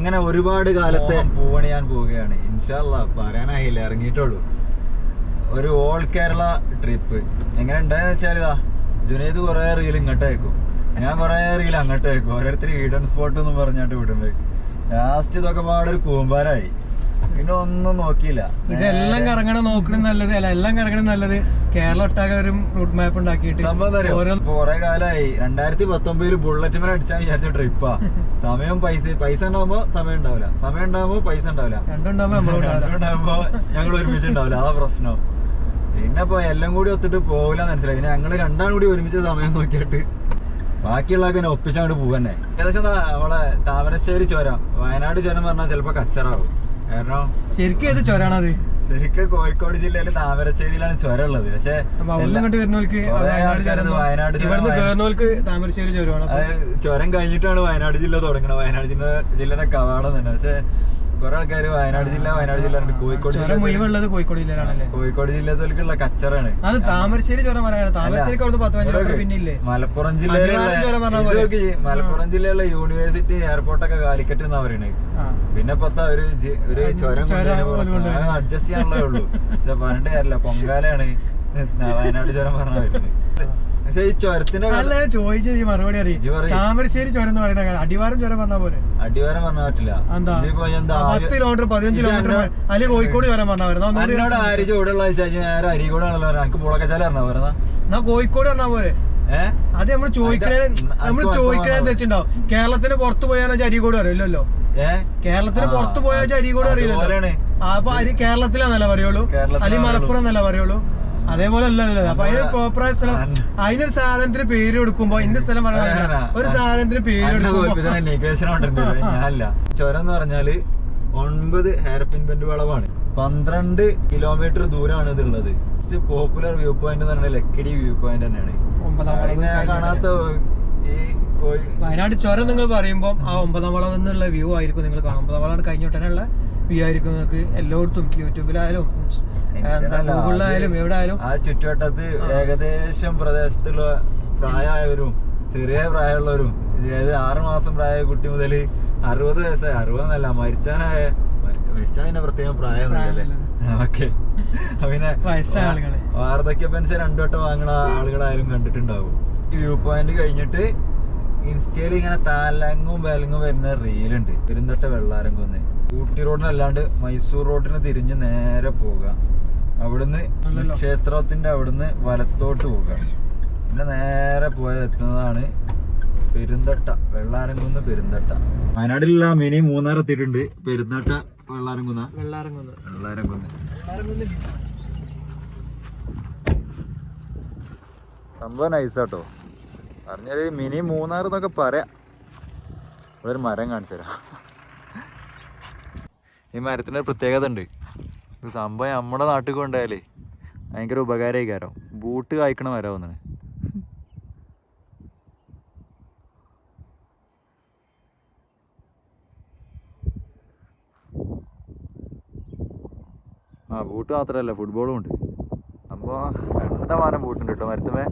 അങ്ങനെ ഒരുപാട് കാലത്തെ പോവണിയാൻ പോവുകയാണ്. ഇൻഷാല്ല പറയാനായില്ല ഇറങ്ങിയിട്ടുള്ളൂ ഒരു ഓൾ കേരള ട്രിപ്പ്. എങ്ങനെ ഉണ്ടായെന്ന് വെച്ചാൽ ഇതാ ജുനൈദ് കുറേ റീൽ ഇങ്ങോട്ട് അയക്കും. ഞാൻ കുറേ റീൽ അങ്ങോട്ട് അയക്കും. ഓരോരുത്തർ ഈഡൻ സ്പോട്ട് എന്ന് പറഞ്ഞിട്ട് വിടുന്നത്. ലാസ്റ്റ് ഇതൊക്കെ പാടൊരു കൂമ്പാരായി പിന്നെ ഒന്നും നോക്കിയില്ല. ഇതെല്ലാം കറങ്ങണം നോക്കണം നല്ലത് അല്ല എല്ലാം കറങ്ങണം നല്ലത്. കേരള ഒട്ടാകെ ഒരു റൂട്ട് മാപ്പ് ഉണ്ടാക്കിയിട്ട് സംഭവം അറിയോ? കൊറേ കാലായി. രണ്ടായിരത്തി പത്തൊമ്പതിൽ ബുള്ളറ്റ് മേലെ അടിച്ചാൽ വിചാരിച്ച ട്രിപ്പാ സമയം പൈസ പൈസ ഉണ്ടാവുമ്പോ സമയം ഉണ്ടാവില്ല. സമയം ഉണ്ടാവുമ്പോ പൈസ ഉണ്ടാവില്ല. രണ്ടുണ്ടാവുമ്പോ ഞങ്ങൾ ഒരുമിച്ച് ഉണ്ടാവില്ല. അതാ പ്രശ്നം. പിന്നെ ഇപ്പൊ എല്ലാം കൂടി ഒത്തിട്ട് പോകില്ല മനസ്സിലായി. പിന്നെ ഞങ്ങൾ രണ്ടാം കൂടി ഒരുമിച്ച് സമയം നോക്കിയിട്ട് ബാക്കിയുള്ളതൊക്കെ ഒപ്പിച്ചങ്ങോട്ട് പോവന്നെ. ഏകദേശം അവളെ നമ്മളെ താമരശ്ശേരി ചുരം. വയനാട് ചുരം പറഞ്ഞാൽ ചിലപ്പോ കച്ചറാവും. കാരണം ശരിക്കും ഏത് ചൊരാണത് ശരിക്കും കോഴിക്കോട് ജില്ലയിലെ താമരശ്ശേരിയിലാണ് ചുരം ഉള്ളത് പക്ഷെ താമരശ്ശേരി ചുരം കഴിഞ്ഞിട്ടാണ് വയനാട് ജില്ല തുടങ്ങുന്നത് വയനാട് ജില്ല ജില്ലയുടെ കവാടം തന്നെ. പക്ഷെ കുറെ ആൾക്കാർ വയനാട് ജില്ല വയനാട് ജില്ല കോഴിക്കോട് ജില്ല കോഴിക്കോട് ജില്ലയിലാണല്ലേ? കോഴിക്കോട് ജില്ലത്തിലേക്കുള്ള കച്ചറാണ് അത് താമരശ്ശേരി ചുരം പിന്നെ മലപ്പുറം ജില്ലയിലുള്ള മലപ്പുറം ജില്ലയിലുള്ള യൂണിവേഴ്സിറ്റി എയർപോർട്ടൊക്കെ കാലിക്കറ്റ് എന്നാ പറയുന്നത്. പിന്നെ പത്താ ഒരു ഒരു ചുരം അഡ്ജസ്റ്റ് ചെയ്യാനുള്ളേ ഉള്ളൂ. പറഞ്ഞിട്ട് കാര്യമില്ല പൊങ്കാലയാണ്. വയനാട് ചുരം പറഞ്ഞ വരുന്നത്. പക്ഷെ ഈ ചുരത്തിന്റെ അല്ല ചോദിച്ച ഈ മറുപടി അറിയാം. താമരശ്ശേരി ചുരം എന്ന് പറയുന്ന അടിവാരം ചുരം വന്ന പോലെ അടിവാരം പറഞ്ഞ പറ്റില്ല. പത്ത് കിലോമീറ്റർ പതിനഞ്ച് കിലോമീറ്റർ അല്ലെങ്കിൽ കോഴിക്കോട് ചുരം പറഞ്ഞാൽ എന്നോട് ആര് ചൂടുള്ള വെച്ചാൽ നേരെ ആണല്ലോ എനിക്ക് പുളക്കച്ചാല പറഞ്ഞ എന്നാ? കോഴിക്കോട് പറഞ്ഞ പോലെ ഏഹ് അത് നമ്മൾ ചോദിക്കണേ നമ്മൾ നമ്മൾ അത് ചോദിക്കണേ അനുസരിച്ചുണ്ടാവും കേരളത്തിന് പുറത്ത് പോയാൽ അരീക്കോട് അറിയില്ലല്ലോ? കേരളത്തിന് പുറത്ത് പോയാൽ അരീക്കോട് അറിയില്ലല്ലോ? അപ്പൊ അരി കേരളത്തിലാന്നല്ല പറയുള്ളൂ? അല്ലെങ്കിൽ മലപ്പുറം എന്നല്ല പറയുള്ളൂ? അതേപോലെ അല്ലല്ലോ അപ്പൊ അതിന് പ്രോപ്പറായ സ്ഥലം അതിനൊരു സാധനത്തിന് പേര് കൊടുക്കുമ്പോ ഇന്ന സ്ഥലം പറയാൻ ഒരു സാധനത്തിന് പേര് ചുരം എന്ന് പറഞ്ഞാൽ ഒൻപത് ഹെയർപിൻ ബെൻഡ് വളവാണ്. പന്ത്രണ്ട് കിലോമീറ്റർ ദൂരമാണ് ഇതുള്ളത് പോപ്പുലർ വ്യൂ പോയിന്റ് എന്ന് പറഞ്ഞാൽ ലക്കിടി വ്യൂ പോയിന്റ് തന്നെയാണ്. ഒമ്പതാം വളവ് കാണാത്ത ഈ വയനാട് ചുരം നിങ്ങൾ പറയുമ്പോൾ ആ ഒമ്പതാം വളവ് എന്നുള്ള വ്യൂ ആയിരിക്കും നിങ്ങൾ കാണും. ഒമ്പതാം വളവ് കഴിഞ്ഞോട്ടനുള്ള വ്യൂ ആയിരിക്കും നിങ്ങൾക്ക് എല്ലായിടത്തും യൂട്യൂബിലായാലും എന്താ ഗൂഗിളിലായാലും എവിടെ ആയാലും ആ ചുറ്റുവട്ടത്ത് ഏകദേശം പ്രദേശത്തുള്ള പ്രായമായവരും ചെറിയ പ്രായമുള്ളവരും അതായത് ആറ് മാസം പ്രായ കുട്ടി മുതൽ അറുപത് വയസ്സായ അറുപതെന്നല്ല മരിച്ചാനായ മരിച്ചാൻ പ്രത്യേകം പ്രായമൊന്നുമില്ലല്ലേ? ഓക്കെ. പിന്നെ വയസ്സായ ആളുകളെ. വാർദ്ധക്യ പെൻഷൻ രണ്ടു വട്ടം വാങ്ങുന്ന ആളുകളായാലും കണ്ടിട്ടുണ്ടാവും. വ്യൂ പോയിന്റ് കഴിഞ്ഞിട്ട് ഇൻസ്റ്റയിൽ ഇങ്ങനെ താലങ്ങും വേലങ്ങും വരുന്ന റീലുണ്ട് പെരുന്തട്ട വെള്ളാരംകുന്ന്. ഊട്ടി റോഡിനല്ലാണ്ട് മൈസൂർ റോഡിന് തിരിഞ്ഞ് നേരെ പോവുക. അവിടുന്ന് ക്ഷേത്രത്തിന്റെ അവിടുന്ന് വലത്തോട്ട് പോവുക. പിന്നെ നേരെ പോയ എത്തുന്നതാണ് പെരുന്തട്ട വെള്ളാരംകുന്ന് പെരുന്തട്ട. വയനാട്ടിലുള്ള മിനി മൂന്നാർ എത്തിയിട്ടുണ്ട്. പെരുന്തട്ട വെള്ളാരംകുന്ന. വെള്ളാറങ്ങുന്നത് വെള്ളാരംകുന്ന്. സംഭവം നൈസാട്ടോ പറഞ്ഞൊരു മിനി മൂന്നാർ എന്നൊക്കെ പറയാം. ഇവിടെ ഒരു മരം കാണിച്ചു തരാം. ഈ മരത്തിന്റെ പ്രത്യേകത ഉണ്ട്. ഇത് സംഭവം നമ്മുടെ നാട്ടിൽ കൊണ്ടായാലേ ഭയങ്കര ഉപകാരമായി കാരം ബൂട്ട് കായ്ക്കണ മരം ഒന്നാണ് ആ ബൂട്ട് മാത്രമല്ല ഫുട്ബോളും ഉണ്ട്. അപ്പോൾ രണ്ടമാനം പോയിട്ടുണ്ട് കേട്ടോ മരുത്തുമേ.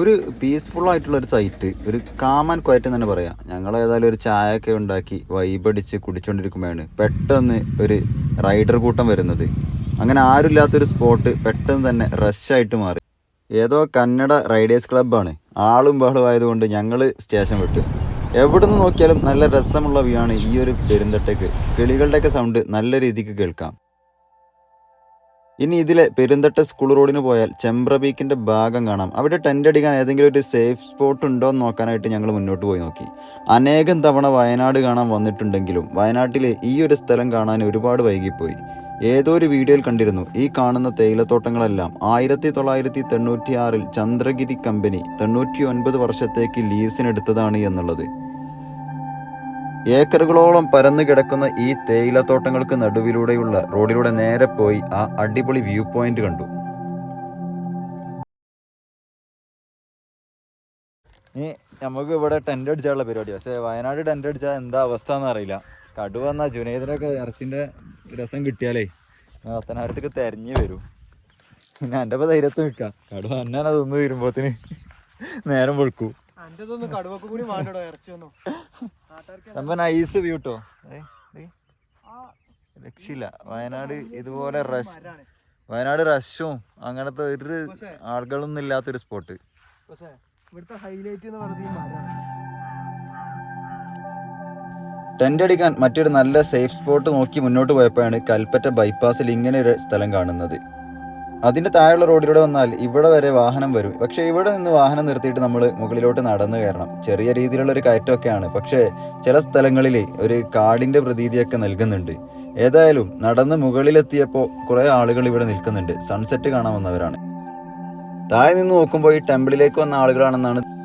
ഒരു പീസ്ഫുൾ ആയിട്ടുള്ള ഒരു സൈറ്റ് ഒരു കാമൻ ക്വയറ്റ് തന്നെ പറയാം. ഞങ്ങൾ ഏതായാലും ഒരു ചായ ഒക്കെ ഉണ്ടാക്കി വൈബടിച്ച് കുടിച്ചുകൊണ്ടിരിക്കുമ്പോഴാണ് പെട്ടെന്ന് ഒരു റൈഡർ കൂട്ടം വരുന്നത്. അങ്ങനെ ആരുമില്ലാത്തൊരു സ്പോട്ട് പെട്ടെന്ന് തന്നെ റഷായിട്ട് മാറി. ഏതോ കന്നഡ റൈഡേഴ്സ് ക്ലബ്ബാണ് ആളും ബഹളും ആയതുകൊണ്ട് ഞങ്ങൾ സ്റ്റേഷൻ വിട്ടു. എവിടെ നിന്ന് നോക്കിയാലും നല്ല രസമുള്ള വ്യൂ ആണ് ഈ ഒരു പെരുന്തട്ടയ്ക്ക് കിളികളുടെയൊക്കെ സൗണ്ട് നല്ല രീതിക്ക് കേൾക്കാം. ഇനി ഇതിലെ പെരുന്തട്ട സ്കൂൾ റോഡിന് പോയാൽ ചെമ്പ്ര ബീക്കിന്റെ ഭാഗം കാണാം. അവിടെ ടെന്റ് അടിക്കാൻ ഏതെങ്കിലും ഒരു സേഫ് സ്പോട്ട് ഉണ്ടോ എന്ന് നോക്കാനായിട്ട് ഞങ്ങൾ മുന്നോട്ട് പോയി നോക്കി. അനേകം തവണ വയനാട് കാണാൻ വന്നിട്ടുണ്ടെങ്കിലും വയനാട്ടിലെ ഈ ഒരു സ്ഥലം കാണാൻ ഒരുപാട് വൈകിപ്പോയി. ഏതോ ഒരു വീഡിയോയിൽ കണ്ടിരുന്നു? ഈ കാണുന്ന തേയിലത്തോട്ടങ്ങളെല്ലാം ആയിരത്തി തൊള്ളായിരത്തി തൊണ്ണൂറ്റി ആറിൽ ചന്ദ്രഗിരി കമ്പനി തൊണ്ണൂറ്റി ഒൻപത് വർഷത്തേക്ക് ലീസിനെടുത്തതാണ് എന്നുള്ളത്. ഏക്കറുകളോളം പരന്നു കിടക്കുന്ന ഈ തേയിലത്തോട്ടങ്ങൾക്ക് നടുവിലൂടെയുള്ള റോഡിലൂടെ നേരെ പോയി ആ അടിപൊളി വ്യൂ പോയിന്റ് കണ്ടു. ഇനി നമുക്ക് ഇവിടെ ടെന്റ് അടിച്ചാലുള്ള പരിപാടി. പക്ഷേ വയനാട് ടെന്റ് അടിച്ചാൽ എന്താ അവസ്ഥ എന്നറിയില്ല. കടുവ എന്നാ ജുനൈദിനൊക്കെ ഇറച്ചിന്റെ രസം കിട്ടിയാലേ. അത്തനാരത്തേക്ക് തെരഞ്ഞു വരും. പിന്നെ എന്റെ ഇപ്പോൾ ധൈര്യത്ത് നിൽക്കാം. കടുവ എന്നാ അതൊന്ന് വരുമ്പോത്തിന് നേരം വെളുക്കൂ. നമ്മ നൈസ് വ്യൂ കേട്ടോ രക്ഷയില്ല. വയനാട് ഇതുപോലെ റഷ് വയനാട് റഷും അങ്ങനത്തെ ഒരു ആളുകളൊന്നും ഇല്ലാത്തൊരു സ്പോട്ട് ഇവിടുത്തെ ഹൈലൈറ്റ് എന്ന് പറയുന്നത് ടെന്റ് അടിക്കാൻ മറ്റൊരു നല്ല സേഫ് സ്പോട്ട് നോക്കി മുന്നോട്ട് പോയപ്പോഴാണ് കൽപ്പറ്റ ബൈപ്പാസിൽ ഇങ്ങനെ ഒരു സ്ഥലം കാണുന്നത്. അതിന്റെ താഴെയുള്ള റോഡിലൂടെ വന്നാൽ ഇവിടെ വരെ വാഹനം വരും. പക്ഷേ ഇവിടെ നിന്ന് വാഹനം നിർത്തിയിട്ട് നമ്മൾ മുകളിലോട്ട് നടന്നു കയറണം. ചെറിയ രീതിയിലുള്ള ഒരു കയറ്റമൊക്കെയാണ്. പക്ഷേ ചില സ്ഥലങ്ങളിൽ ഒരു കാടിന്റെ പ്രതീതിയൊക്കെ നൽകുന്നുണ്ട്. ഏതായാലും നടന്ന് മുകളിലെത്തിയപ്പോൾ കുറേ ആളുകൾ ഇവിടെ നിൽക്കുന്നുണ്ട്. സൺസെറ്റ് കാണാൻ വന്നവരാണ്. താഴെ നിന്ന് നോക്കുമ്പോൾ ഈ ടെമ്പിളിലേക്ക് വന്ന ആളുകളാണെന്നാണ്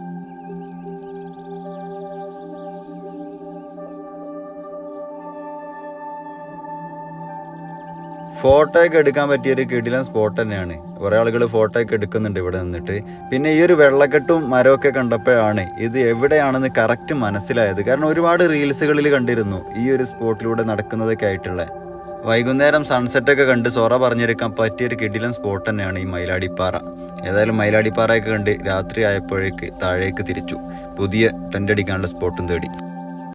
ഫോട്ടോ ഒക്കെ എടുക്കാൻ പറ്റിയ ഒരു കിടിലൻ സ്പോട്ട് തന്നെയാണ്. കുറേ ആളുകൾ ഫോട്ടോ ഒക്കെ എടുക്കുന്നുണ്ട് ഇവിടെ നിന്നിട്ട്. പിന്നെ ഈ ഒരു വെള്ളക്കെട്ടും മരമൊക്കെ കണ്ടപ്പോഴാണ് ഇത് എവിടെയാണെന്ന് കറക്റ്റ് മനസ്സിലായത്. കാരണം ഒരുപാട് റീൽസുകളിൽ കണ്ടിരുന്നു ഈ ഒരു സ്പോട്ടിലൂടെ നടക്കുന്നതൊക്കെ ആയിട്ടുള്ള. വൈകുന്നേരം സൺസെറ്റ് ഒക്കെ കണ്ട് സൊറ പറഞ്ഞിരിക്കാൻ പറ്റിയ ഒരു കിടിലൻ സ്പോട്ട് തന്നെയാണ് ഈ മയിലാടിപ്പാറ. ഏതായാലും മയിലാടിപ്പാറയൊക്കെ കണ്ട് രാത്രി ആയപ്പോഴേക്ക് താഴേക്ക് തിരിച്ചു. പുതിയ ടെന്റ് അടിക്കാനുള്ള സ്പോട്ടും തേടി.